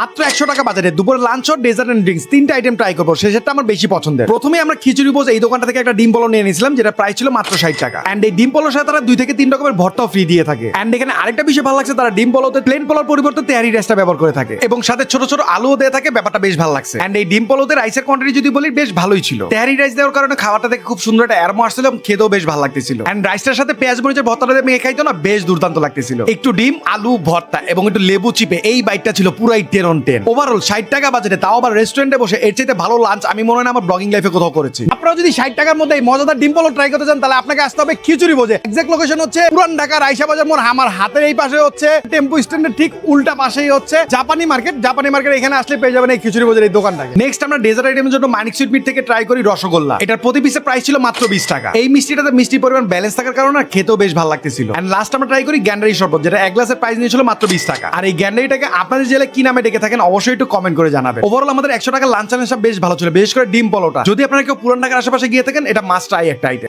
মাত্র একশো টাকা বাজারে দুপুরে লাঞ্চ ডেজার্ট এন্ড ড্রিঙ্কস তিনটা আইটেম ট্রাই করব। সেটা আমার বেশি পছন্দের। প্রথমে আমরা খিচুড়ি বোঝ এই দোকানটা থেকে একটা ডিম পলো নিয়ে নিয়েছিলাম যেটা প্রাইস ছিল মাত্র ষাট টাকা। এন্ড এই ডিম পলোর সাথে তারা দুই থেকে তিন রকমের ভর্তাও ফ্রি দিয়ে থাকে। এন্ড এখানে আরেকটা বিষয় ভালো লাগছে, তারা ডিম পলোতে প্লেন পলোর পরিবর্তে তেহারি রাইসটা ব্যবহার করে থাকে। এবং সাথে ছোট ছোট আলুও দিয়ে থাকে, ব্যাপারটা বেশ ভালো লাগছে। এন্ড এই ডিম পলোতে রাইসের কোয়ান্টিটি যদি বলি, বেশ ভালোই ছিল। তেহারি রাইস দেওয়ার কারণে খাওয়াটা দেখে খুব সুন্দর একটা অ্যারমো আসছিল এবং খেতেও বেশ ভালো লাগতেছিল। এন্ড রাইসটার সাথে পেঁয়াজ মরিচের ভর্তাটা মেখে খাইতো না, বেশ দুর্দান্ত লাগতেছিল। একটু ডিম, আলু, ভর্তা এবং একটু লেবু চিপে এই বাইটটা ছিল পুরাই টেন অন টেন ওভারঅল ষাট টাকা বাজেটে তাও আবার রেস্টুরেন্টে বসে এর চাইতে ভালো লাঞ্চ আমি মনে হয় আমার ব্লগিং লাইফে কোথাও করেছি। আপনারা যদি ষাট টাকার মধ্যে এই মজাদার ডিম পলো ট্রাই করতে চান তাহলে আপনাকে আসতে হবে খিচুড়ি বোঝে এক্সাক্ট লোকেশন হচ্ছে পুরান বাজার মোড় আমার হাতের এই পাশে হচ্ছে টেম্পু স্ট্যান্ডের ঠিক উল্টা পাশেই হচ্ছে জাপানি মার্কেট জাপানি মার্কেট এখানে আসলে পেয়ে যাবেন এই খিচুড়ি বোঝের এই দোকানটাকে। নেক্সট আমরা ডেজার্ট আইটেমের জন্য মানিক সুইট মিট থেকে ট্রাই করি রসগোল্লা। এটার প্রতি পিসের প্রাইস ছিল মাত্র বিশ টাকা। এই মিষ্টিটাতে মিষ্টি পরিমাণ ব্যালেন্স থাকার কারণে খেতেও বেশ ভালো লাগতেছিল। লাস্ট আমরা ট্রাই করি গ্যান্ডারি শরবত যেটা এক গ্লাসের প্রাইস নিয়েছিল মাত্র বিশ টাকা। আর এই গ্যান্ডারিটাকে আপনাদের জেলে কি নামে ডেকে থাকেন, অবশ্যই একটু কমেন্ট করে জানাবেন। ওভারঅল আমাদের একশো টাকা লাঞ্চ সব বেশ ভালো ছিল বেশ করে ডিম পলোটা যদি আপনারা কেউ পুরান ঢাকার আশেপাশে গিয়ে থাকেন, এটা মাস্ট ট্রাই একটা আইটেম